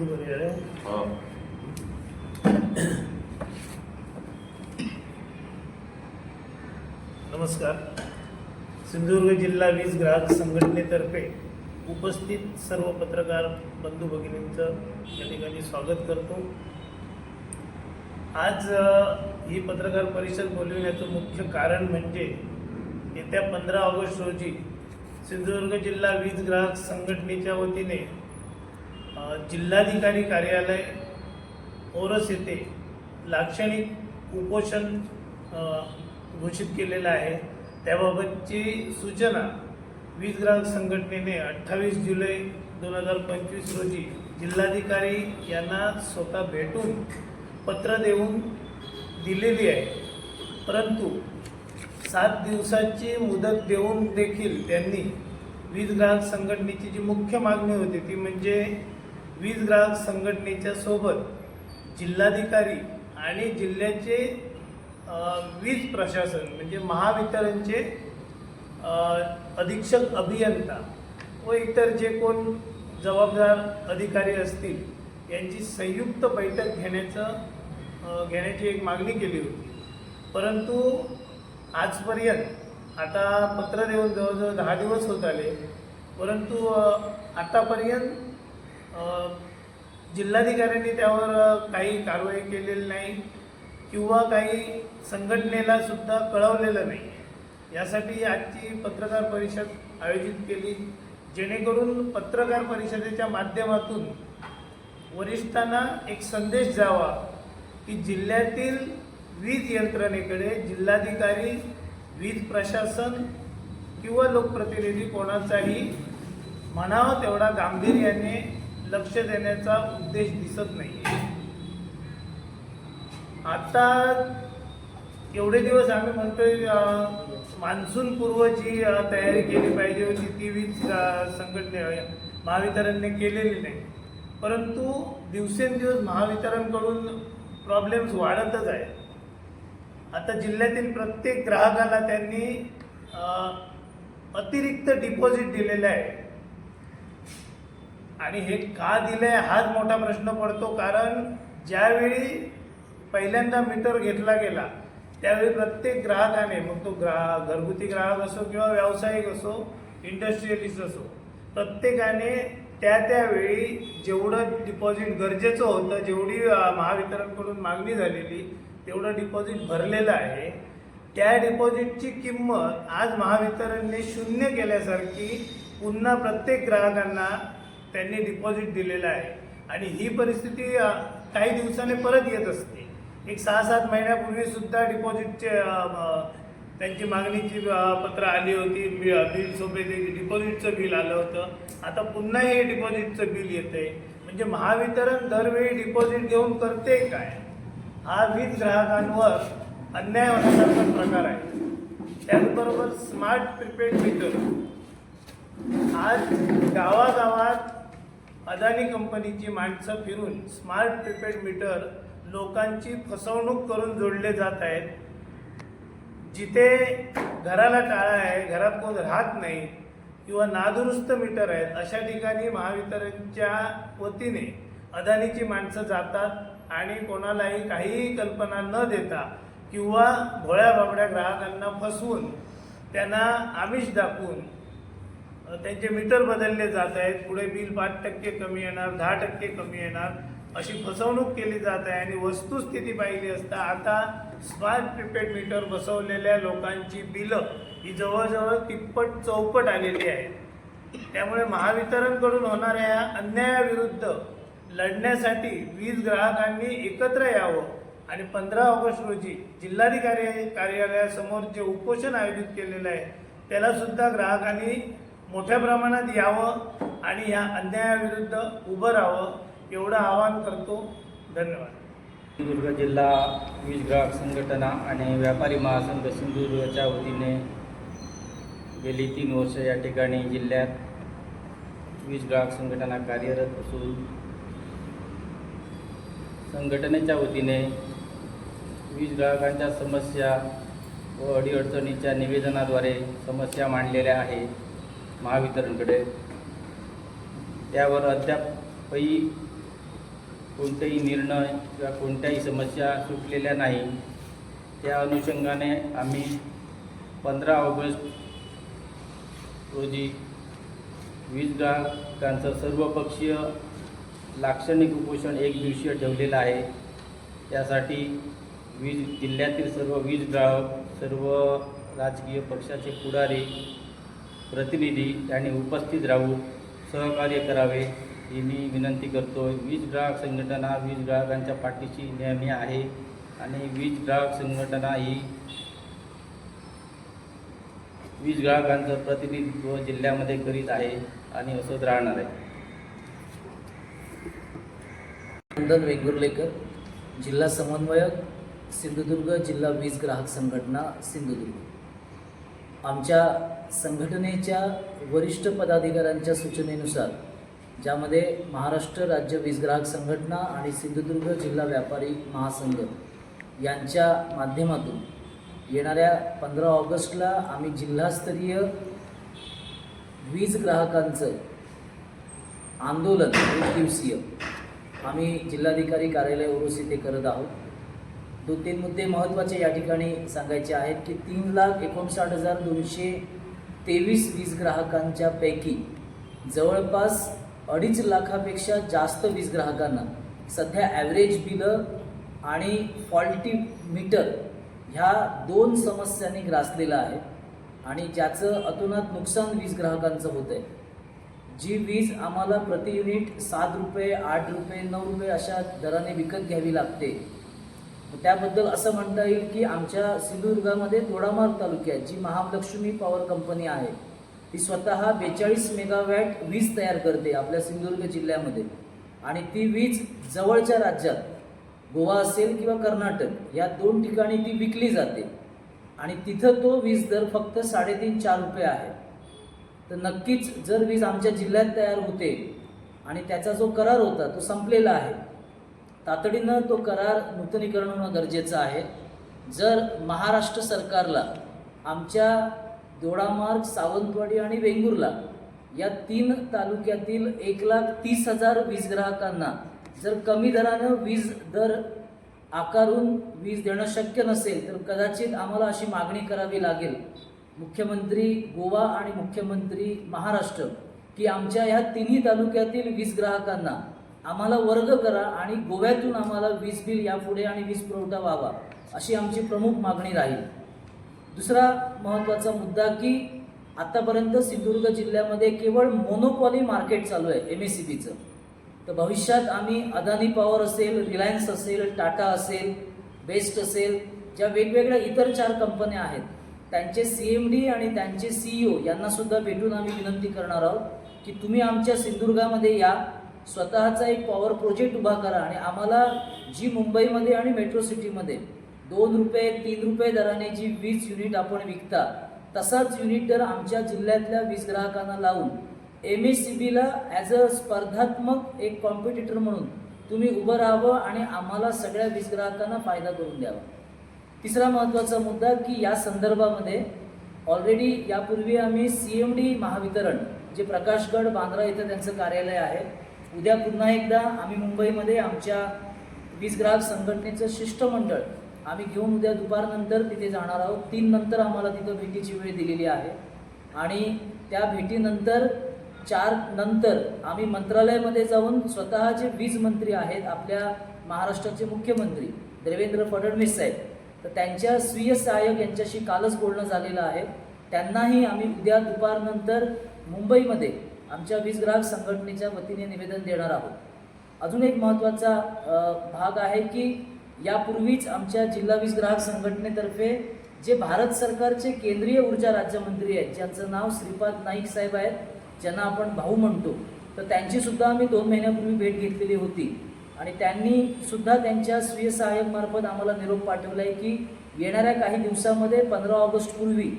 सुरू करूया रे. हो. नमस्कार. सिंधुदुर्ग जिल्हा वीज ग्राहक संघटनेतर्फे उपस्थित सर्व पत्रकार बंधू भगिनींचं या ठिकाणी स्वागत करतो. आज ही पत्रकार परिषद बोलविण्याचं मुख्य कारण म्हणजे येत्या पंधरा ऑगस्ट रोजी सिंधुदुर्ग जिल्हा वीज ग्राहक संघटनेच्या वतीने जिल्हाधिकारी कार्यालय ओरस येथे लाक्षणिक उपोषण घोषित केलेलं आहे. त्याबाबतची सूचना वीज ग्राहक संघटनेने अठ्ठावीस जुलै दोन हजार पंचवीस रोजी जिल्हाधिकारी यांना स्वतः भेटून पत्र देऊन दिलेली आहे. परंतु सात दिवसाची मुदत देऊन देखील त्यांनी वीज ग्राहक संघटनेची जी मुख्य मागणी होती ती म्हणजे वीज ग्राहक संघटनेच्या सोबत जिल्हाधिकारी आणि जिल्ह्याचे वीज प्रशासन म्हणजे महावितरणचे अधीक्षक अभियंता व इतर जे कोण जबाबदार अधिकारी असतील यांची संयुक्त बैठक घेण्याचं घेण्याची एक मागणी केली होती. परंतु आजपर्यंत आता पत्र देऊन जवळजवळ दहा दिवस होत आले परंतु आतापर्यंत जिल्हाधिकाऱ्यांनी त्यावर काही कारवाई केलेली नाही किंवा काही संघटनेला सुद्धा कळवलेलं नाही. यासाठी आजची पत्रकार परिषद आयोजित केली जेणेकरून पत्रकार परिषदेच्या माध्यमातून वरिष्ठांना एक संदेश जावा की जिल्ह्यातील वीज यंत्रणेकडे जिल्हाधिकारी वीज प्रशासन किंवा लोकप्रतिनिधी कोणाचाही म्हणावं तेवढा गांभीर्याने लक्ष देण्याचा उद्देश दिसत नाही आता एवढे दिवस आम्ही म्हणतोय मान्सून पूर्व जी तयारी केली पाहिजे होती ती वीज संघटने महावितरणने केलेली नाही. परंतु दिवसेंदिवस महावितरणकडून प्रॉब्लेम्स वाढतच आहेत. आता जिल्ह्यातील प्रत्येक ग्राहकाला त्यांनी अतिरिक्त डिपॉझिट दिलेलं आहे. आणि हे का दिलंय हाच मोठा प्रश्न पडतो कारण ज्यावेळी पहिल्यांदा मीटर घेतला गेला त्यावेळी प्रत्येक ग्राहकाने मग तो ग्राह घरगुती ग्राहक असो किंवा व्यावसायिक असो इंडस्ट्रियलिस्ट असो प्रत्येकाने त्या त्यावेळी जेवढं डिपॉझिट गरजेचं होतं जेवढी महावितरणकडून मागणी झालेली तेवढं डिपॉझिट भरलेलं आहे. त्या डिपॉझिटची किंमत आज महावितरणने शून्य केल्यासारखी पुन्हा प्रत्येक ग्राहकांना त्यांनी डिपॉझिट दिलेलं आहे. आणि ही परिस्थिती काही दिवसाने परत येत असते. एक सहा सात महिन्यापूर्वी सुद्धा डिपॉझिटचे त्यांची मागणीची पत्र आली होती. बिल सोबत डिपॉझिटचं बिल आलं होतं. आता पुन्हा हे डिपॉझिटचं बिल येते म्हणजे महावितरण दरवेळी डिपॉझिट घेऊन करते काय? हा वीज ग्राहकांवर अन्याय होण्यासारखा प्रकार आहे. त्याचबरोबर स्मार्ट प्रिपेड मीटर आज गावागावात अदानी कंपनीची माणसं फिरून स्मार्ट प्रिपेड मीटर लोकांची फसवणूक करून जोडले जात आहेत. जिथे घराला टाळा आहे घरात कोण राहत नाही किंवा नादुरुस्त मीटर आहेत अशा ठिकाणी महावितरणच्या वतीने अदानीची माणसं जातात आणि कोणालाही काहीही कल्पना न देता किंवा भोळ्या बाबड्या ग्राहकांना फसवून त्यांना आमिष दाखवून त्यांचे मीटर बदलले जात आहेत. पुढे बिल पाच टक्के कमी येणार दहा टक्के कमी येणार अशी फसवणूक केली जात आहे आणि वस्तुस्थिती पाहिली असता आता स्मार्ट प्रिपेड मीटर बसवलेल्या लोकांची बिलं ही जवळजवळ तिप्पट चौपट आलेली आहेत. त्यामुळे महावितरणकडून होणाऱ्या या अन्यायाविरुद्ध लढण्यासाठी वीज ग्राहकांनी एकत्र यावं आणि पंधरा ऑगस्ट रोजी जिल्हाधिकारी कार्यालयासमोर जे उपोषण आयोजित केलेलं आहे त्याला सुद्धा ग्राहकांनी मोठ्या प्रमाणात यावं आणि या अन्यायाविरुद्ध उभं राहावं एवढं आवाहन करतो. धन्यवाद. सिंधुदुर्ग जिल्हा वीज ग्राहक संघटना आणि व्यापारी महासंघ सिंधुदुर्गच्या वतीने गेली तीन वर्ष या ठिकाणी जिल्ह्यात वीज ग्राहक संघटना कार्यरत असून संघटनेच्या वतीने वीज ग्राहकांच्या समस्या व अडीअडचणीच्या निवेदनाद्वारे समस्या मांडलेल्या आहेत. महावितरणकडे. त्यावर अद्यापही कोणताही निर्णय किंवा कोणत्याही समस्या सुटलेल्या नाही. त्या अनुषंगाने आम्ही पंधरा ऑगस्ट रोजी वीज ग्राहकांचं सर्वपक्षीय लाक्षणिक उपोषण एक दिवसीय ठेवलेलं आहे. त्यासाठी वीज जिल्ह्यातील सर्व वीज ग्राहक सर्व राजकीय पक्षाचे पुढारी प्रतिनिधी यांनी उपस्थित राहून सहकार्य करावे ही मी विनंती करतो. वीज ग्राहक संघटना वीज ग्राहकांच्या पाठीशी नेहमी आहे आणि वीज ग्राहक संघटना ही वीज ग्राहकांचं प्रतिनिधित्व जिल्ह्यामध्ये करीत आहे आणि असंच राहणार आहे. नंदन वेंगुर्लेकर जिल्हा समन्वयक सिंधुदुर्ग जिल्हा वीज ग्राहक संघटना सिंधुदुर्ग. आमच्या संघटनेच्या वरिष्ठ पदाधिकाऱ्यांच्या सूचनेनुसार ज्यामध्ये महाराष्ट्र राज्य वीज ग्राहक संघटना आणि सिंधुदुर्ग जिल्हा व्यापारी महासंघ यांच्या माध्यमातून येणाऱ्या पंधरा ऑगस्टला आम्ही जिल्हास्तरीय वीज ग्राहकांचं आंदोलन एक दिवसीय आम्ही जिल्हाधिकारी कार्यालय ओरोस इथे करत आहोत. दोन तीन मुद्दे महत्त्वाचे या ठिकाणी सांगायचे आहेत की तीन लाख एकोणसाठ हजार दोनशे तेवीस वीज ग्राहकांच्या पैकी जवळपास अडीच लाखापेक्षा जास्त वीज ग्राहकांना सध्या ॲव्हरेज बिलं आणि फॉल्टी मीटर ह्या दोन समस्यांनी ग्रासलेलं आहे आणि ज्याचं अतोनात नुकसान वीज ग्राहकांचं होतं आहे जी वीज आम्हाला प्रति युनिट सात रुपये आठ रुपये नऊ रुपये अशा दराने विकत घ्यावी लागते त्याबद्दल असं म्हणता येईल की आमच्या सिंधुदुर्गामध्ये दोडामार्ग तालुक्यात जी महालक्ष्मी पॉवर कंपनी आहे ती स्वतः बेचाळीस मेगावॅट वीज तयार करते आपल्या सिंधुदुर्ग जिल्ह्यामध्ये. आणि ती वीज जवळच्या राज्यात गोवा असेल किंवा कर्नाटक या दोन ठिकाणी ती विकली जाते. आणि तिथं तो वीज दर फक्त साडेतीन चार रुपये आहे. तर नक्कीच जर वीज आमच्या जिल्ह्यात तयार होते आणि त्याचा जो करार होता तो संपलेला आहे तातडीनं तो करार नूतनीकरण होणं गरजेचं आहे. जर महाराष्ट्र सरकारला आमच्या दोडामार्ग सावंतवाडी आणि वेंगुर्ला या तीन तालुक्यातील एक लाख तीस हजार वीज ग्राहकांना जर कमी दरानं वीज दर आकारून वीज देणं शक्य नसेल तर कदाचित आम्हाला अशी मागणी करावी लागेल. मुख्यमंत्री गोवा आणि मुख्यमंत्री महाराष्ट्र की आमच्या ह्या तिन्ही तालुक्यातील वीज ग्राहकांना आम्हाला वर्ग करा आणि गोव्यातून आम्हाला वीज बिल यापुढे आणि वीज पुरवठा व्हावा अशी आमची प्रमुख मागणी राहील. दुसरा महत्त्वाचा मुद्दा की आत्तापर्यंत सिंधुदुर्ग जिल्ह्यामध्ये केवळ मोनोपॉली मार्केट चालू आहे एम एस सी बीचं तर भविष्यात आम्ही अदानी पॉवर असेल रिलायन्स असेल टाटा असेल बेस्ट असेल ज्या वेगवेगळ्या इतर चार कंपन्या आहेत त्यांचे सी एम डी आणि त्यांचे सीईओ ओ यांनासुद्धा भेटून आम्ही विनंती करणार आहोत की तुम्ही आमच्या सिंधुदुर्गामध्ये या स्वतःचा एक पॉवर प्रोजेक्ट उभा करा आणि आम्हाला जी मुंबईमध्ये आणि मेट्रो सिटीमध्ये दोन रुपये तीन रुपये दराने जी वीज युनिट आपण विकता तसाच युनिट दर आमच्या जिल्ह्यातल्या वीज ग्राहकांना लावून एम एस सी बीला ॲज अ स्पर्धात्मक एक कॉम्पिटिटर म्हणून तुम्ही उभं राहावं आणि आम्हाला सगळ्या वीज ग्राहकांना फायदा करून द्यावा. तिसरा महत्त्वाचा मुद्दा की या संदर्भामध्ये ऑलरेडी यापूर्वी आम्ही सी एम डी महावितरण जे प्रकाशगड बांद्रा इथं त्यांचं कार्यालय आहे उद्या पुन्हा एकदा आम्ही मुंबईमध्ये आमच्या वीज ग्राहक संघटनेचं शिष्टमंडळ आम्ही घेऊन उद्या दुपारनंतर तिथे जाणार आहोत. तीन नंतर आम्हाला तिथं भेटीची वेळ दिलेली आहे. आणि त्या भेटीनंतर चार नंतर आम्ही मंत्रालयामध्ये जाऊन स्वतः जे वीज मंत्री आहेत आपल्या महाराष्ट्राचे मुख्यमंत्री देवेंद्र फडणवीस साहेब तर त्यांच्या स्वीय सहाय्यक यांच्याशी कालच बोलणं झालेलं आहे. त्यांनाही आम्ही उद्या दुपारनंतर मुंबईमध्ये आमच्या वीज ग्राहक संघटनेच्या वतीने निवेदन देणार आहोत. अजून एक महत्त्वाचा भाग आहे की यापूर्वीच आमच्या जिल्हा वीज ग्राहक संघटनेतर्फे जे भारत सरकारचे केंद्रीय ऊर्जा राज्यमंत्री आहेत ज्यांचं नाव श्रीपाद नाईक साहेब आहेत ज्यांना आपण भाऊ म्हणतो तर त्यांचीसुद्धा आम्ही दोन महिन्यापूर्वी भेट घेतलेली होती. आणि त्यांनी सुद्धा त्यांच्या स्वीय सहाय्यकमार्फत आम्हाला निरोप पाठवला आहे की येणाऱ्या काही दिवसामध्ये पंधरा ऑगस्टपूर्वी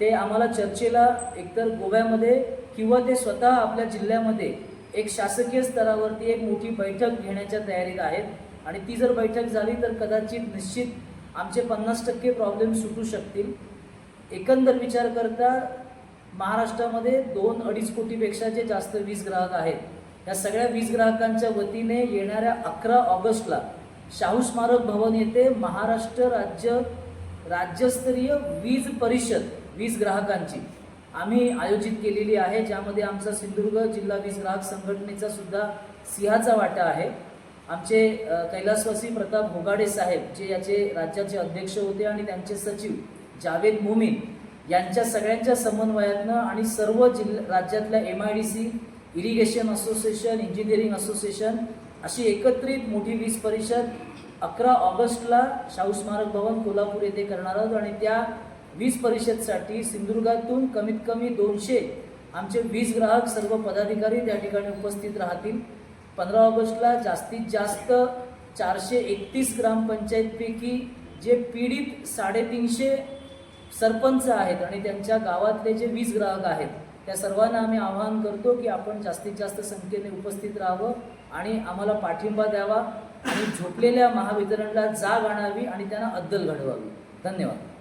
ते आम्हाला चर्चेला एकतर गोव्यामध्ये किंवा ते स्वतः आपल्या जिल्ह्यामध्ये एक शासकीय स्तरावरती एक मोठी बैठक घेण्याच्या तयारीत आहेत. आणि ती जर बैठक झाली तर कदाचित निश्चित आमचे पन्नास टक्के प्रॉब्लेम सुटू शकतील. एकंदर विचार करता महाराष्ट्रामध्ये दोन अडीच कोटीपेक्षा जे जास्त वीज ग्राहक आहेत या सगळ्या वीज ग्राहकांच्या वतीने येणाऱ्या अकरा ऑगस्टला शाहू स्मारक भवन येथे महाराष्ट्र राज्य राज्यस्तरीय वीज परिषद वीज ग्राहकांची. आम्ही आयोजित केलेली आहे ज्यामध्ये आमचा सिंधुदुर्ग जिल्हा वीज ग्राहक संघटनेचा सुद्धा सिंहाचा वाटा आहे. आमचे कैलासवासी प्रताप होगाडे साहेब जे याचे राज्याचे अध्यक्ष होते आणि त्यांचे सचिव जावेद मोमीन यांच्या सगळ्यांच्या समन्वयातनं आणि सर्व जिल्हा राज्यातल्या M I D C irrigation association engineering association अशी एकत्रित मोठी वीज परिषद अकरा ऑगस्टला शाहू स्मारक भवन कोल्हापूर येथे करणार आहोत. आणि त्या वीज परिषदसाठी सिंधुदुर्गातून कमीत कमी दोनशे आमचे वीज ग्राहक सर्व पदाधिकारी त्या ठिकाणी उपस्थित राहतील. पंधरा ऑगस्टला जास्तीत जास्त चारशे एकतीस ग्रामपंचायतपैकी जे पीडित साडेतीनशे सरपंच आहेत आणि त्यांच्या गावातले जे वीज ग्राहक आहेत त्या सर्वांना आम्ही आवाहन करतो की आपण जास्तीत जास्त संख्येने उपस्थित राहावं आणि आम्हाला पाठिंबा द्यावा आणि झोपलेल्या महावितरणला जाग आणावी आणि त्यांना अद्दल घडवावी. धन्यवाद.